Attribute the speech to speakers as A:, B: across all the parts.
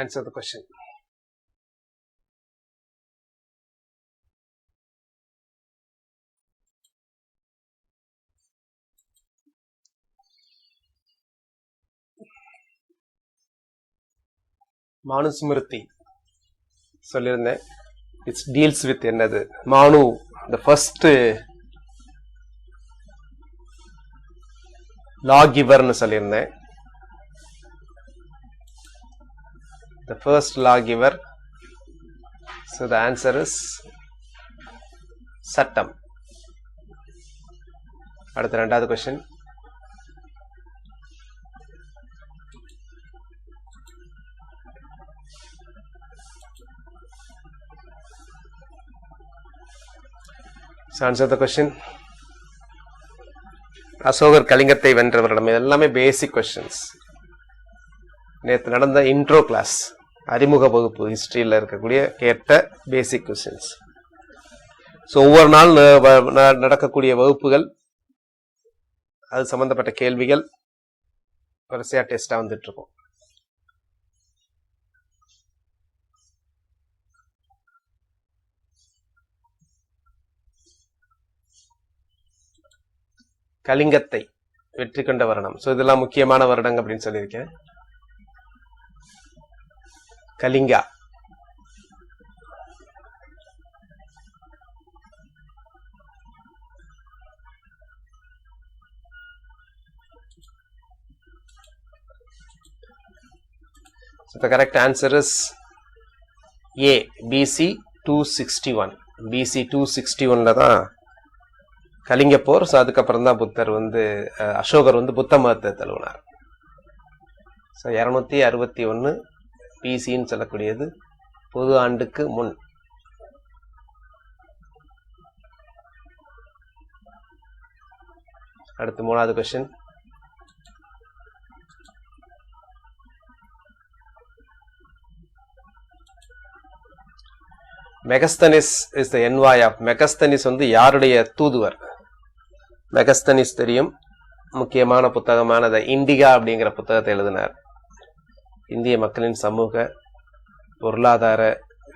A: answer the question. Manusmriti சொல்லியிருந்தேன். It's deals with என்னது? மானு the first லா கிவர்னு சொல்லியிருந்தேன். The first lawgiver. So the the answer சட்டம் அடுத்த ரெண்டாவது கொஸ்டின் ஆன்சர் த கொஸ்டின் அசோகர் கலிங்கத்தை வென்றவரிடம் எல்லாமே பேசிக் கொஸ்டின்ஸ் நேற்று நடந்த இன்ட்ரோ கிளாஸ் அறிமுக வகுப்பு ஹிஸ்டரியில் இருக்கக்கூடிய கேட்ட பேசிக் கொஸ்டின்ஸ் ஸோ ஒவ்வொரு நாள் நடக்கக்கூடிய வகுப்புகள் அது சம்பந்தப்பட்ட கேள்விகள் வரிசையாக டெஸ்ட்டாக வந்துட்டு இருக்கும் கலிங்கத்தை வெற்றி கொண்ட வருடம் ஸோ இதெல்லாம் முக்கியமான வருடங்க அப்படின்னு சொல்லியிருக்கேன். Kalinga. So the correct answer is A, BC 261. BC 261 தான் கலிங்க போர். ஸோ அதுக்கப்புறம் தான் புத்தர் வந்து அசோகர் வந்து புத்த மதத்தை தழுவினார். ஸோ இரநூத்தி அறுபத்தி ஒன்று பிசின்னு சொல்லக்கூடியது பொது ஆண்டுக்கு முன். அடுத்து மூணாவது question Megasthenes is the envoy of Megasthenes வந்து யாருடைய தூதுவர்? மெகஸ்தனிஸ் தெரியும். முக்கியமான புத்தகமான த இண்டிகா அப்படிங்கிற புத்தகத்தை எழுதினார். இந்திய மக்களின் சமூக பொருளாதார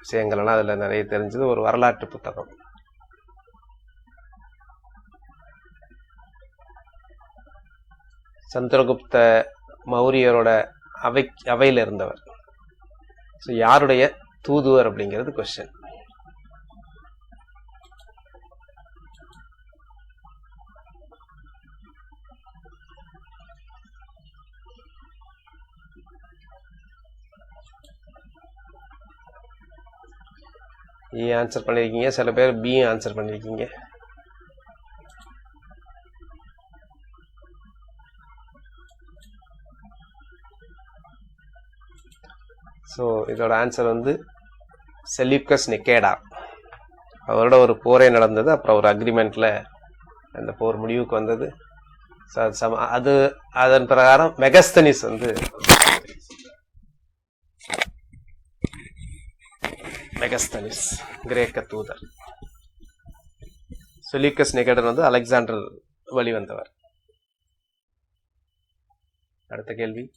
A: விஷயங்கள் எல்லாம் அதில் நிறைய தெரிஞ்சது. ஒரு வரலாற்று புத்தகம். சந்திரகுப்த மௌரியரோட அவை அவையில் இருந்தவர் ஸோ யாருடைய தூதுவர் அப்படிங்கிறது கொஸ்டின் ஏ ஆன்சர் பண்ணியிருக்கீங்க சில பேர் பி ஆன்சர் பண்ணியிருக்கீங்க ஸோ இதோட ஆன்சர் வந்து செலிப்கஸ் நிக்கேடா அவரோட ஒரு போரே நடந்தது. அப்புறம் ஒரு அக்ரிமெண்ட்டில் அந்த போர் முடிவுக்கு வந்தது. ஸோ அது சம அது அதன் பிரகாரம் மெகஸ்தனிஸ் வந்து எகஸ்தனிஸ் கிரேக்க தூதர். செலியூக்கஸ் நிகேடன் வந்து அலெக்சாண்டர் வழிவந்தவர் அடுத்த கேள்வி.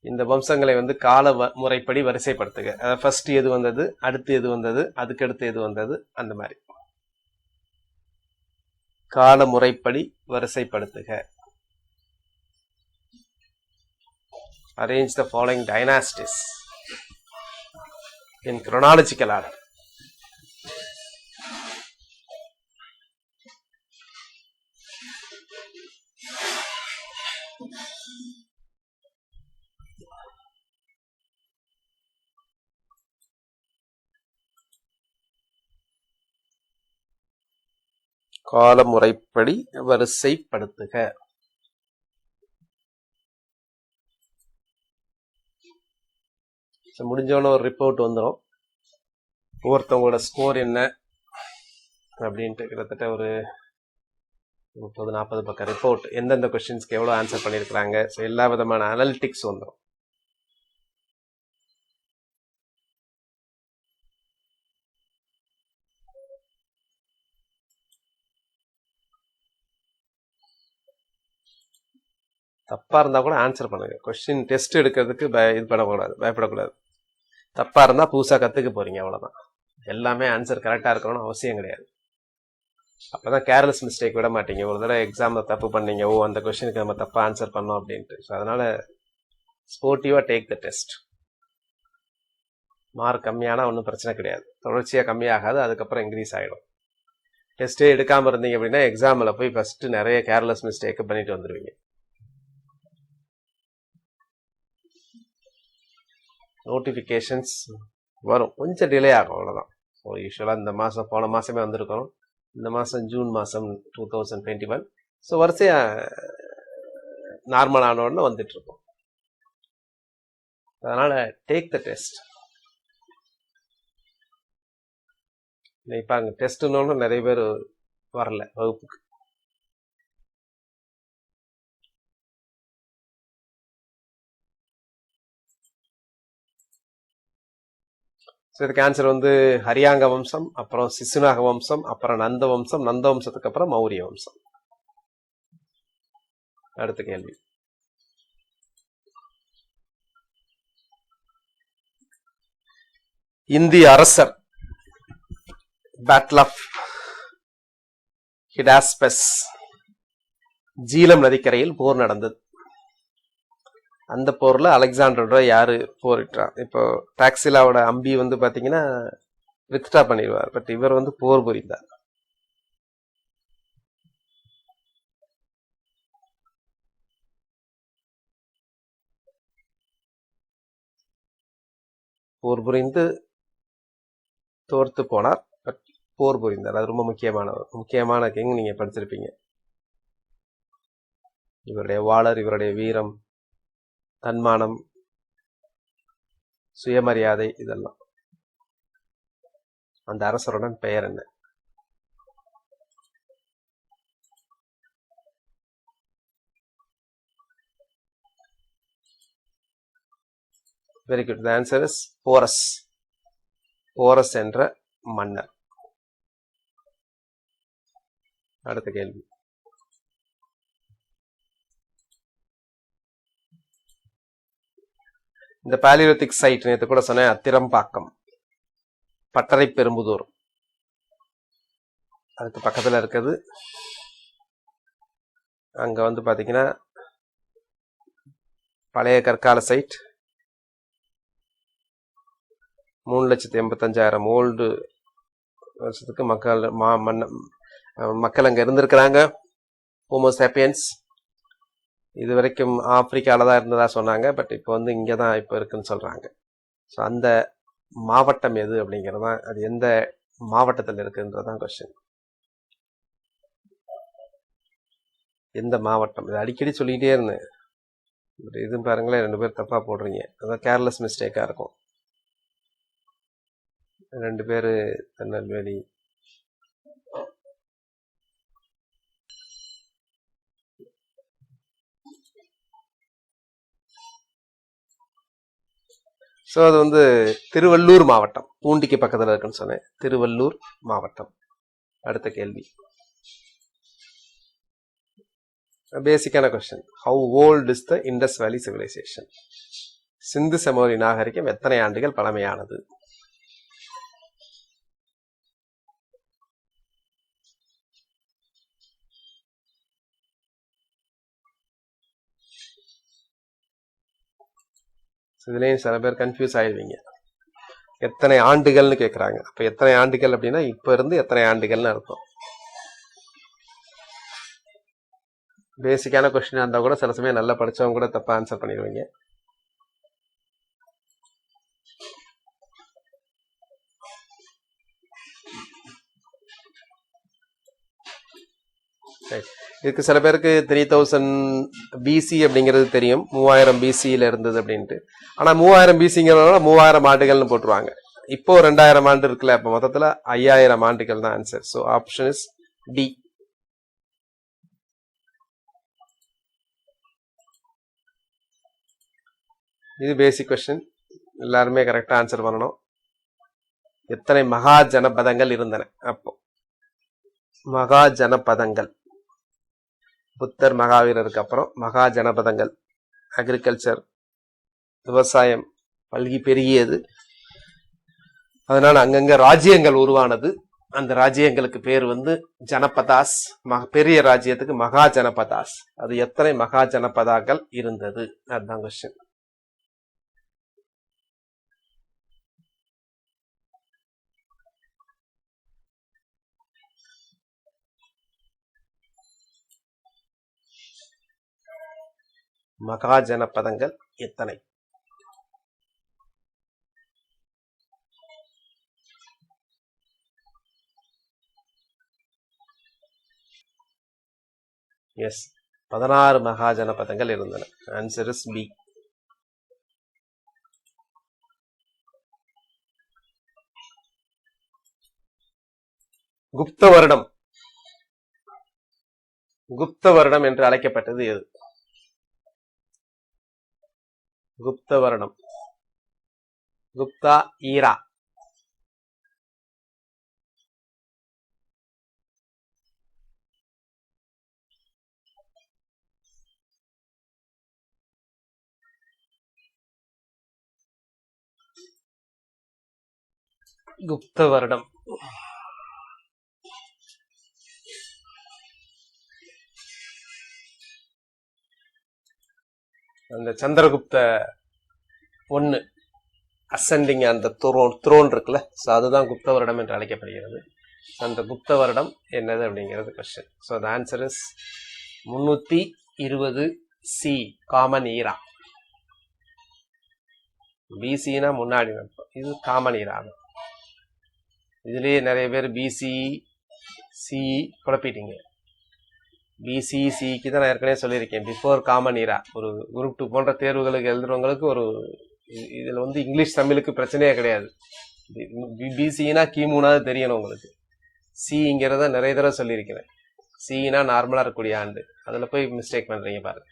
A: இந்த வம்சங்களை வந்து கால வ- முறைப்படி வரிசைப்படுத்துக. அதாவது ஃபர்ஸ்ட் எது வந்தது அடுத்து எது வந்தது அதுக்கடுத்து எது வந்தது அந்த மாதிரி. கால முறைப்படி வரிசைப்படுத்துக. Arrange the following dynasties in chronological order. கால முறைப்படி வரிசைப்படுத்துக ஸோ முடிஞ்சவொன்னே ஒரு ரிப்போர்ட் வந்துடும் ஒவ்வொருத்தவங்களோட ஸ்கோர் என்ன அப்படின்ட்டு கிட்டத்தட்ட ஒரு முப்பது நாற்பது பக்கம் ரிப்போர்ட் எந்தெந்த கொஷின்ஸ்க்கு எவ்வளோ ஆன்சர் பண்ணியிருக்கிறாங்க ஸோ எல்லா விதமான அனலிட்டிக்ஸ் வந்துடும் தப்பாக இருந்தால் கூட ஆன்சர் பண்ணுங்க. கொஸ்டின் டெஸ்ட் எடுக்கிறதுக்கு பய இது பண்ணக்கூடாது. பயப்படக்கூடாது. தப்பா இருந்தா புதுசா கத்துக்க போறீங்க அவ்வளவுதான். எல்லாமே ஆன்சர் கரெக்டா இருக்கணும்னு அவசியம் கிடையாது. அப்பதான் கேர்லெஸ் மிஸ்டேக் விட மாட்டீங்க. ஒரு தடவை எக்ஸாம்ல தப்பு பண்ணீங்க ஓ அந்த கொஸ்டினுக்கு நம்ம தப்பா ஆன்சர் பண்ணோம் அப்படின்ட்டு. ஸோ அதனால ஸ்போர்ட்டிவா டேக் த டெஸ்ட் மார்க் கம்மியானா ஒன்றும் பிரச்சனை கிடையாது. தொடர்ச்சியாக கம்மியாகாது அதுக்கப்புறம் இன்க்ரீஸ் ஆகிடும் டெஸ்ட்டே எடுக்காமல் இருந்தீங்க அப்படின்னா எக்ஸாமில் போய் ஃபர்ஸ்ட் நிறைய கேர்லெஸ் மிஸ்டேக் பண்ணிட்டு வந்துடுவீங்க நோட்டிஃபிகேஷன்ஸ் வரும். கொஞ்சம் டிலே ஆகும் அவ்வளோதான் ஸோ யூஸ்வலாக இந்த மாதம் போன மாதமே வந்திருக்கிறோம். இந்த மாதம் ஜூன் மாதம் two thousand twenty one so வரிசையாக நார்மல் ஆன உடனே அதனால் டேக் த டெஸ்ட் இப்போ அங்கே டெஸ்ட்டுன்னு நிறைய பேர் வரல வகுப்புக்கு. ஸோ இதுக்கு ஆன்சர் வந்து ஹரியாங்க வம்சம் அப்புறம் சிசுநாக வம்சம் அப்புறம் நந்த வம்சம் நந்த வம்சத்துக்கு அப்புறம் மௌரிய வம்சம். அடுத்த கேள்வி. இந்திய அரசர் பேட்டில் ஆஃப் ஹிடாஸ்பஸ் ஜீலம் நதிக்கரையில் போர் நடந்தது. அந்த போர்ல அலெக்சாண்டரோட யாரு? போரிட்டான் இப்போ டாக்ஸிலாவோட அம்பி வந்து பாத்தீங்கன்னா வித்ட்ரா பண்ணிடுவார். பட் இவர் வந்து போர் புரிந்தார். போர் புரிந்து தோர்த்து போனார். பட் போர் புரிந்தார். அது ரொம்ப முக்கியமான முக்கியமான கிங் நீங்க படிச்சிருப்பீங்க. இவருடைய வாளர் இவருடைய வீரம் தன்மானம் சுயமரியாதை இதெல்லாம். அந்த அரசருடன் பெயர் என்ன? Very good answer is Porus Porus என்ற மன்னர். அடுத்த கேள்வி. இந்த பாலியோத்திக் சைட் நேற்று கூட சொன்னேன் அத்திரம்பாக்கம். பட்டறை பெரும்புதூர். அதுக்கு பக்கத்தில் இருக்குது. அங்கே வந்து பார்த்தீங்கன்னா பழைய கற்கால சைட் மூணு லட்சத்தி எண்பத்தஞ்சாயிரம் ஓல்டு வருஷத்துக்கு மக்கள் மா மன்ன மக்கள் அங்கே இருந்திருக்கிறாங்க. ஹோமோசாப்பியன்ஸ் இது வரைக்கும் ஆப்பிரிக்காவில் தான் இருந்ததா சொன்னாங்க பட் இப்போ வந்து இங்கே தான் இப்போ இருக்குன்னு சொல்கிறாங்க ஸோ அந்த மாவட்டம் எது அப்படிங்கிறது தான் அது எந்த மாவட்டத்தில் இருக்குன்றது தான் கொஸ்டின் எந்த மாவட்டம்? இது அடிக்கடி சொல்லிக்கிட்டே இருந்தேன். பட் இதுவும் பாருங்களேன் ரெண்டு பேர் தப்பாக போடுறீங்க. அதான் கேர்லெஸ் மிஸ்டேக்காக இருக்கும். ரெண்டு பேர் திருநெல்வேலி ஸோ அது வந்து திருவள்ளூர் மாவட்டம். பூண்டிக்கு பக்கத்தில் இருக்குன்னு சொன்னேன். திருவள்ளூர் மாவட்டம். அடுத்த கேள்வி. பேசிக்கான question how old is the Indus Valley civilisation Sindhu செமோரி நாகரிகம் எத்தனை ஆண்டுகள் பழமையானது? இதுலேயும் சில பேர் கன்ஃபியூஸ் ஆயிடுவீங்க. எத்தனை ஆண்டுகள்னு கேட்குறாங்க அப்போ எத்தனை ஆண்டுகள் அப்படின்னா இப்போ இருந்து எத்தனை ஆண்டுகள்னு அர்த்தம். பேசிக்கான கொஸ்டினாக இருந்தால் கூட சில சமயம் நல்லா படித்தவங்க கூட தப்பாக ஆன்சர் பண்ணிடுவீங்க. இதுக்கு சில பேருக்கு த்ரீ தௌசண்ட் பிசி அப்படிங்கிறது தெரியும். மூவாயிரம் பிசியில இருந்தது அப்படின்ட்டு. ஆனா மூவாயிரம் பிசிங்கிறதுனால மூவாயிரம் ஆண்டுகள்னு போட்டுருவாங்க. இப்போ ரெண்டாயிரம் ஆண்டு இருக்குல்ல இப்போ மொத்தத்துல ஐயாயிரம் ஆண்டுகள் தான் answer so option is D இது பேசிக் கொஸ்டின் எல்லாருமே கரெக்டா ஆன்சர் பண்ணணும். எத்தனை மகா ஜனபதங்கள் இருந்தன? அப்போ. மகா ஜனபதங்கள். புத்தர் மகாவீரருக்கு அப்புறம் மகா ஜனபதங்கள் அக்ரிகல்ச்சர் விவசாயம் பல்கி பெருகியது. அதனால அங்கங்கே ராஜ்யங்கள் உருவானது. அந்த ராஜ்யங்களுக்கு பேர் வந்து ஜனபதாஸ் மக பெரிய ராஜ்யத்துக்கு மகா ஜனபதாஸ். அது எத்தனை மகா ஜனபதாக்கள் இருந்தது? அதுதான் கொஸ்டின் மகாஜனபதங்கள் எத்தனை? எஸ் பதினாறு மகாஜனபதங்கள் இருந்தன. ஆன்சர் இஸ் பி குப்த வருடம். குப்த வருடம் என்று அழைக்கப்பட்டது எது? குப்த வருடம் குப்தா ஈரா அந்த சந்திரகுப்த ஒன்று அசெண்டிங் அந்த துரோன் துரோன் இருக்குல்ல? ஸோ அதுதான் குப்த வருடம் என்று அழைக்கப்படுகிறது. அந்த குப்த வருடம் என்னது அப்படிங்கிறது question so the answer is முந்நூற்றி இருபது சி காமன் ஈரா பிசினா முன்னாடி நடக்கும் இது காமன் ஈரா இதுலேயே நிறைய பேர் பிசி சி குழப்பிட்டீங்க. பிசிசிக்கு தான் நான் ஏற்கனவே சொல்லியிருக்கேன். பிஃபோர் காமன் ஈரா ஒரு குரூப் டூ போன்ற தேர்வுகளுக்கு எழுதுறவங்களுக்கு ஒரு இதில் வந்து இங்கிலீஷ் தமிழுக்கு பிரச்சனையே கிடையாது. பிசினா கிமுனாவது தெரியணும் உங்களுக்கு. சிங்கிறத நிறைய தடவை சொல்லியிருக்கிறேன். சினா நார்மலாக இருக்கக்கூடிய ஆண்டு. அதில் போய் மிஸ்டேக் பண்ணுறீங்க பாருங்க.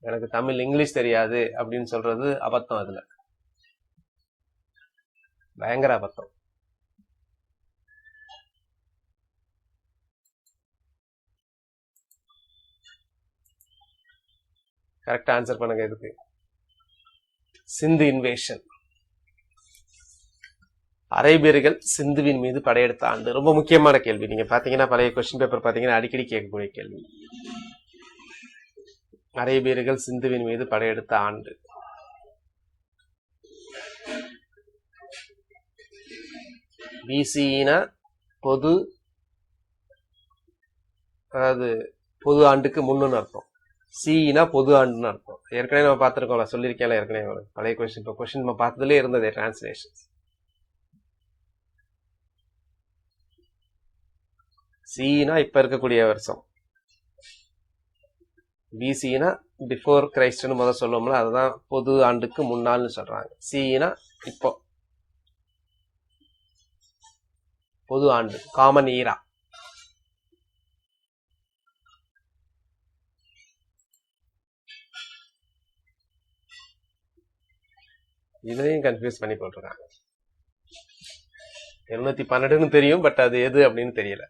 A: எனக்கு தமிழ் இங்கிலீஷ் தெரியாது அப்படின்னு சொல்றது அபத்தம் அதில். பயங்கர அபத்தம். கரெக்டாக ஆன்சர் பண்ணுங்க இதுக்கு. சிந்து இன்வேஷன் அரேபியர்கள் சிந்துவின் மீது படையெடுத்த ஆண்டு. ரொம்ப முக்கியமான கேள்வி. நீங்க பாத்தீங்கன்னா பழைய கொஸ்டின் பேப்பர் பாத்தீங்கன்னா அடிக்கடி கேட்கக்கூடிய கேள்வி. அரேபியர்கள் சிந்துவின் மீது படையெடுத்த ஆண்டு. பிசினா பொது அதாவது பொது ஆண்டுக்கு முன்னுன்னு அர்த்தம். சிஇனா பொது ஆண்டுன்னு அர்த்தம். ஏற்கனவே நம்ம பார்த்துருக்கோம்ல சொல்லியிருக்கேன் ஏற்கனவே உங்களுக்கு. பழைய கொஸ்டின் இப்போ கொஸ்டின் நம்ம பார்த்ததுலேயே இருந்ததே டிரான்ஸ்லேஷன் சிஇனா இப்போ இருக்கக்கூடிய வருஷம். பிசினா பிஃபோர் கிரைஸ்ட்னு முதல் சொல்லுவோம்ல அதுதான் பொது ஆண்டுக்கு முன்னாள்னு சொல்றாங்க. சிஇனா இப்போ. பொது ஆண்டு காமன் ஈரா இதையும் கன்ஃபியூஸ் பண்ணி போட்டிருக்காங்க. இருநூத்தி பன்னெண்டுன்னு தெரியும் பட் அது எது அப்படின்னு தெரியல.